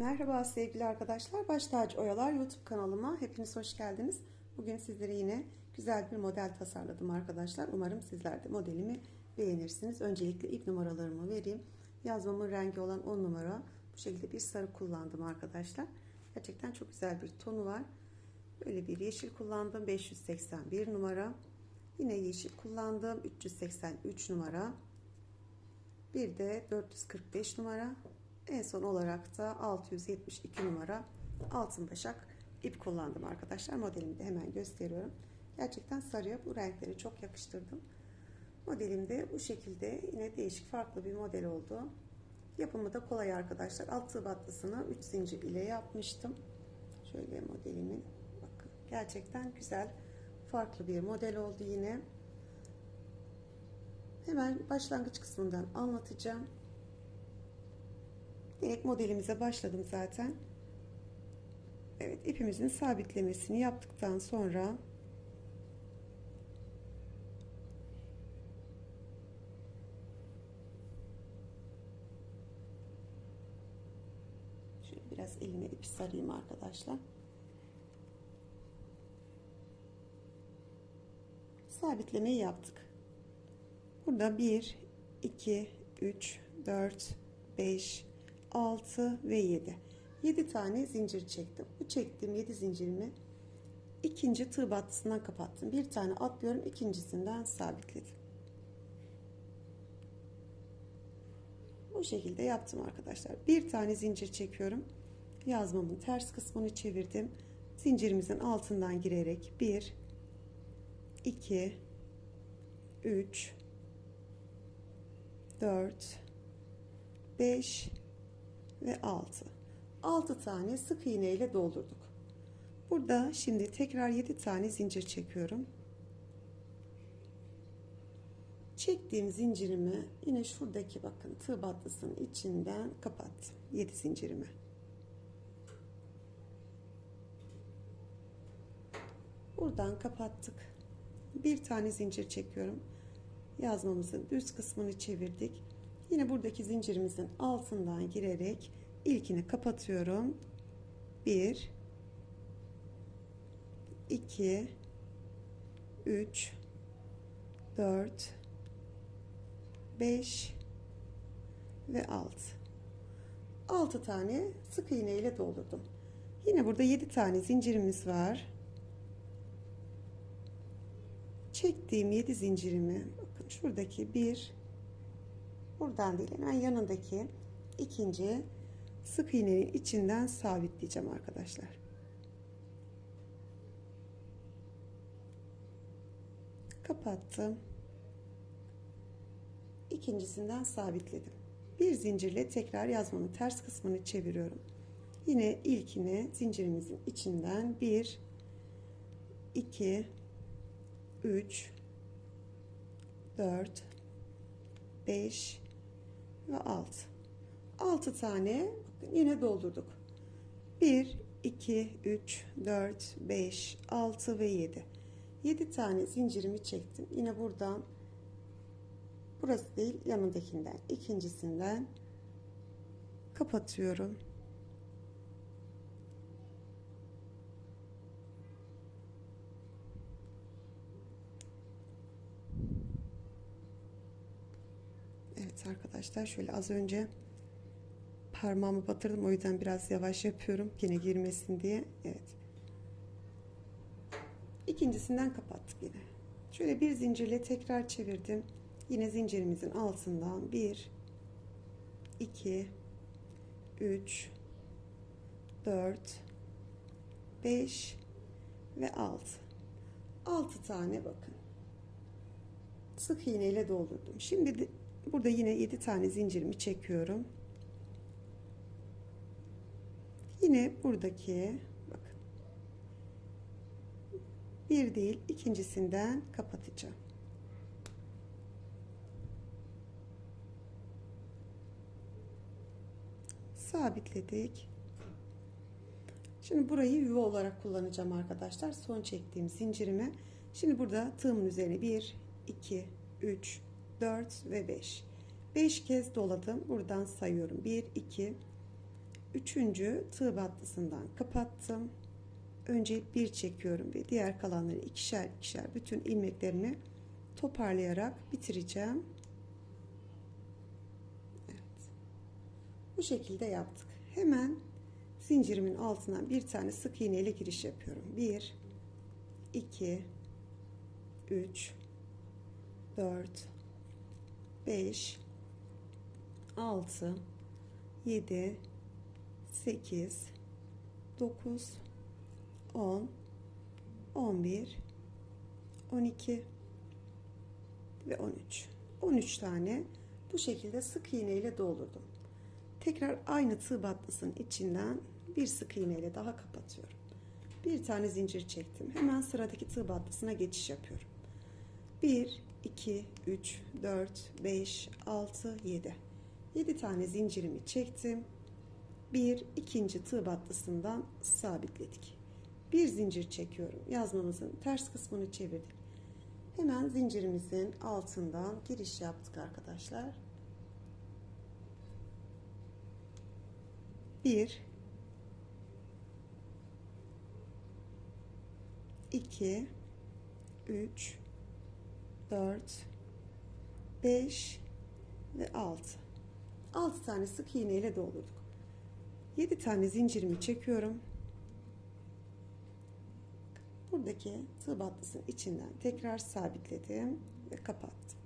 Merhaba sevgili arkadaşlar. Baş Tacı Oyalar YouTube kanalıma hepiniz hoş geldiniz. Bugün sizlere yine güzel bir model tasarladım arkadaşlar. Umarım sizler de modelimi beğenirsiniz. Öncelikle ip numaralarımı vereyim. Yazmamın rengi olan 10 numara. Bu şekilde bir sarı kullandım arkadaşlar. Gerçekten çok güzel bir tonu var. Böyle bir yeşil kullandım. 581 numara. Yine yeşil kullandım. 383 numara. Bir de 445 numara. En son olarak da 672 numara altın başak ip kullandım arkadaşlar. Modelimi de hemen gösteriyorum. Gerçekten sarıya bu renkleri çok yakıştırdım. Modelim de bu şekilde yine değişik farklı bir model oldu. Yapımı da kolay arkadaşlar. Alt tığ battısını 3 zincir ile yapmıştım. Şöyle modelimin bakın gerçekten güzel farklı bir model oldu yine. Hemen başlangıç kısmından anlatacağım. Direkt modelimize başladım zaten. Evet ipimizin sabitlemesini yaptıktan sonra şöyle biraz elime ip sarayım arkadaşlar. Sabitlemeyi yaptık. Burada 1 2 3 4 5 6 ve 7. 7 tane zincir çektim. Bu çektiğim 7 zincirimi ikinci tığ battısından kapattım. Bir tane atlıyorum, ikincisinden sabitledim. Bu şekilde yaptım arkadaşlar. Bir tane zincir çekiyorum. Yazmamın ters kısmını çevirdim. Zincirimizin altından girerek 1 2 3 4 5 ve 6. 6 tane sık iğne ile doldurduk. Burada şimdi tekrar 7 tane zincir çekiyorum. Çektiğim zincirimi yine şuradaki bakın tığ battısının içinden kapattım. 7 zincirimi. Buradan kapattık. Bir tane zincir çekiyorum. Yazmamızın düz kısmını çevirdik. Yine buradaki zincirimizin altından girerek ilkini kapatıyorum. 1 2 3 4 5 ve 6 6 tane sık iğne ile doldurdum. Yine burada 7 tane zincirimiz var. Çektiğim 7 zincirimi bakın şuradaki bir buradan değil hemen yanındaki ikinci sık iğnenin içinden sabitleyeceğim arkadaşlar. Kapattım. İkincisinden sabitledim. Bir zincirle tekrar yazmamın ters kısmını çeviriyorum. Yine ilkini zincirimizin içinden 1 2 3 4 5 ve 6 6 tane yine doldurduk. 1 2 3 4 5 6 ve 7 7 tane zincirimi çektim. Yine buradan burası değil yanındakinden ikincisinden kapatıyorum Evet arkadaşlar. Şöyle az önce parmağımı batırdım. O yüzden biraz yavaş yapıyorum. Yine girmesin diye. Evet. İkincisinden kapattık yine. Şöyle bir zincirle tekrar çevirdim. Yine zincirimizin altından 1 2 3 4 5 ve 6 6 tane bakın. Sık iğne ile doldurdum. Şimdi Burada yine 7 tane zincirimi çekiyorum. Yine buradaki bakın. Bir değil ikincisinden kapatacağım. Sabitledik. Şimdi burayı yuva olarak kullanacağım arkadaşlar. Son çektiğim zincirimi. Şimdi burada tığımın üzerine 1, 2, 3, 4 ve 5. 5 kez doladım. Buradan sayıyorum. 1, 2, üçüncü tığ battısından kapattım. Önce bir çekiyorum ve diğer kalanları ikişer ikişer bütün ilmeklerimi toparlayarak bitireceğim. Evet. Bu şekilde yaptık. Hemen zincirimin altına bir tane sık iğne ile giriş yapıyorum. 1 2 3 4 5 6 7 8 9 10 11 12 ve 13 13 tane bu şekilde sık iğne ile doldurdum. Tekrar aynı tığ battısının içinden bir sık iğne ile daha kapatıyorum. Bir tane zincir çektim. Hemen sıradaki tığ battısına geçiş yapıyorum 1 2 3 4 5 6 7 7 tane zincirimi çektim. Bir ikinci tığ battısından sabitledik. Bir zincir çekiyorum. Yazmamızın ters kısmını çevirdik. Hemen zincirimizin altından giriş yaptık arkadaşlar. 1 2 3 4 5 ve 6 6 tane sık iğne ile doldurduk. 7 tane zincirimi çekiyorum. Buradaki tığ battısının içinden tekrar sabitledim ve kapattım.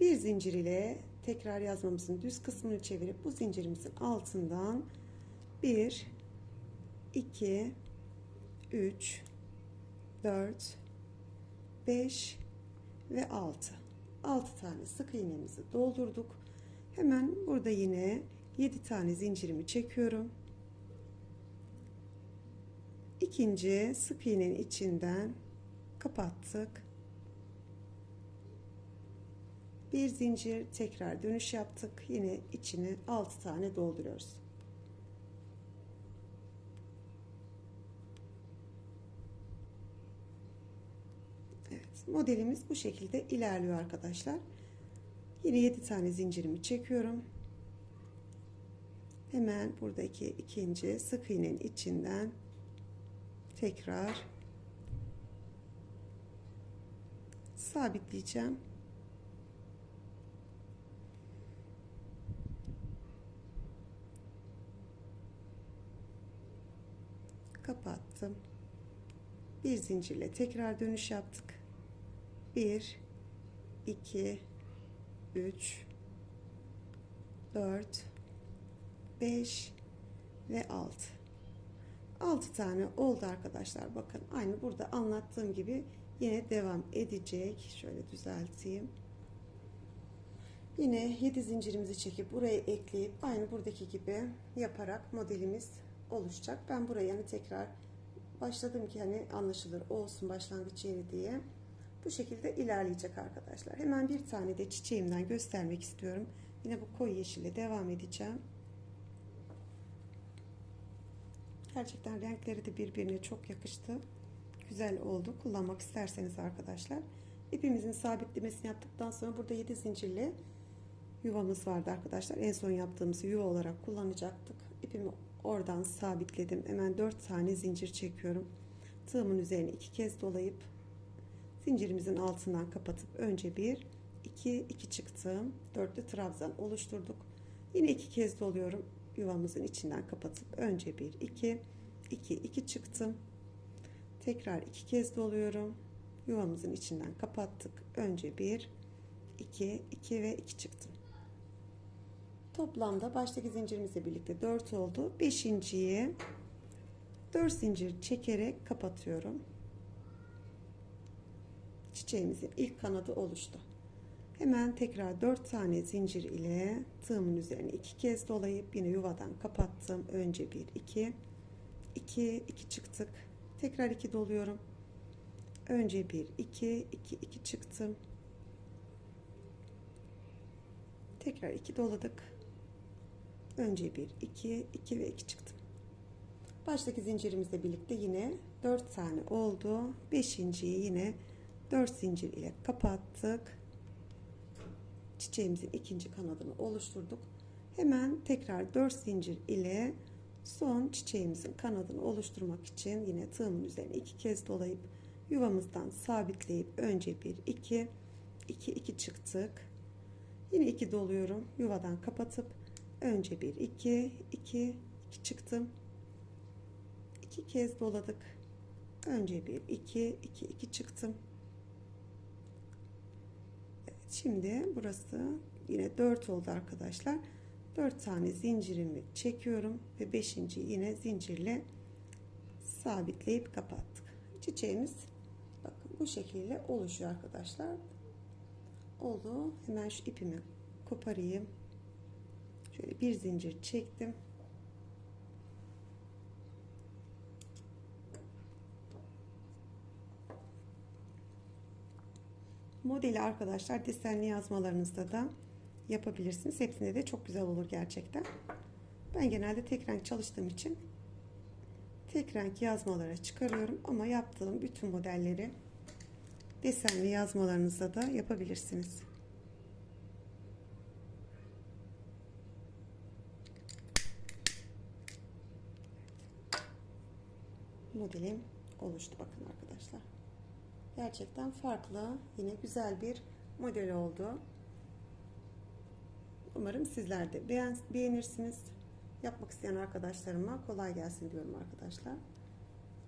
Bir zincir ile tekrar yazmamızın düz kısmını çevirip bu zincirimizin altından 1 2 3 4 5 ve 6 6 tane sık iğnemizi doldurduk. Hemen burada yine 7 tane zincirimi çekiyorum. İkinci sık iğnenin içinden kapattık. Bir zincir tekrar dönüş yaptık. Yine içine 6 tane dolduruyoruz Evet, modelimiz bu şekilde ilerliyor arkadaşlar. Yine 7 tane zincirimi çekiyorum. Hemen buradaki ikinci sık iğnenin içinden tekrar sabitleyeceğim. Kapattım. Bir zincirle tekrar dönüş yaptık 1 2 3 4 5 ve 6 6 tane oldu arkadaşlar bakın. Aynı burada anlattığım gibi yine devam edecek. Şöyle düzelteyim. Yine 7 zincirimizi çekip buraya ekleyip aynı buradaki gibi yaparak modelimiz oluşacak. Ben buraya yani tekrar başladım ki hani anlaşılır olsun başlangıç yeri diye bu şekilde ilerleyecek arkadaşlar hemen bir tane de çiçeğimden göstermek istiyorum yine bu koyu yeşille devam edeceğim Gerçekten renkleri de birbirine çok yakıştı. Güzel oldu. Kullanmak isterseniz arkadaşlar. İpimizin sabitlemesini yaptıktan sonra burada 7 zincirli yuvamız vardı arkadaşlar. En son yaptığımız yuva olarak kullanacaktık. İpimi oradan sabitledim. Hemen 4 tane zincir çekiyorum. Tığımın üzerine iki kez dolayıp zincirimizin altından kapatıp önce bir, iki, iki çıktım. Dörtlü trabzan oluşturduk. Yine iki kez doluyorum. Yuvamızın içinden kapatıp önce bir iki iki iki çıktım tekrar iki kez doluyorum. Yuvamızın içinden kapattık. Önce bir iki iki ve iki çıktım toplamda baştaki zincirimizle birlikte 4 oldu. Beşinciyi 4 zincir çekerek kapatıyorum çiçeğimizin ilk kanadı oluştu Hemen tekrar 4 tane zincir ile tığımın üzerine iki kez dolayıp yine yuvadan kapattım. Önce 1 2 2 2 çıktık. Tekrar 2 doluyorum. Önce 1 2 2 2 çıktım. Tekrar 2 doladık. Önce 1 2 2 ve 2 çıktım. Baştaki zincirimizle birlikte yine 4 tane oldu. 5.yi yine 4 zincir ile kapattık çiçeğimizin ikinci kanadını oluşturduk. Hemen tekrar 4 zincir ile Son çiçeğimizin kanadını oluşturmak için yine tığımın üzerine iki kez dolayıp yuvamızdan sabitleyip önce bir iki iki iki çıktık. Yine iki doluyorum. Yuvadan kapatıp önce bir iki iki iki çıktım. iki kez doladık. Önce bir iki iki iki çıktım. Şimdi burası yine 4 oldu arkadaşlar. 4 tane zincirimi çekiyorum ve 5. yine zincirle sabitleyip kapattık. Çiçeğimiz bakın bu şekilde oluşuyor arkadaşlar. Oldu. Hemen şu ipimi koparayım. Şöyle bir zincir çektim. Modeli arkadaşlar desenli yazmalarınızda da yapabilirsiniz. Hepsinde de çok güzel olur gerçekten. Ben genelde tek renk çalıştığım için tek renk yazmalara çıkarıyorum ama yaptığım bütün modelleri desenli yazmalarınızda da yapabilirsiniz. Modelim oluştu bakın arkadaşlar. Gerçekten farklı, yine güzel bir model oldu. Umarım sizler de beğen, beğenirsiniz. Yapmak isteyen arkadaşlarıma kolay gelsin diyorum arkadaşlar.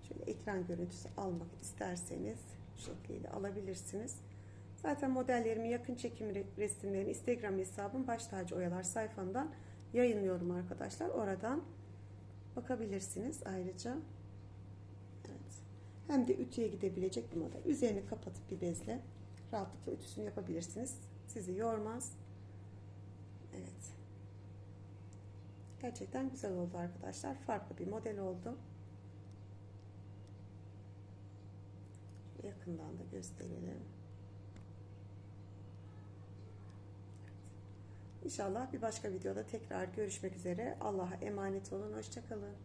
Şöyle ekran görüntüsü almak isterseniz şekliyle alabilirsiniz. Zaten modellerimi yakın çekim resimlerini Instagram hesabım baş tacı oyalar sayfamdan yayınlıyorum arkadaşlar. Oradan bakabilirsiniz ayrıca. Hem de ütüye gidebilecek bir model. Üzerini kapatıp bir bezle rahatlıkla ütüsünü yapabilirsiniz. Sizi yormaz. Evet. Gerçekten güzel oldu arkadaşlar. Farklı bir model oldu. Yakından da gösterelim. İnşallah bir başka videoda tekrar görüşmek üzere. Allah'a emanet olun. Hoşçakalın.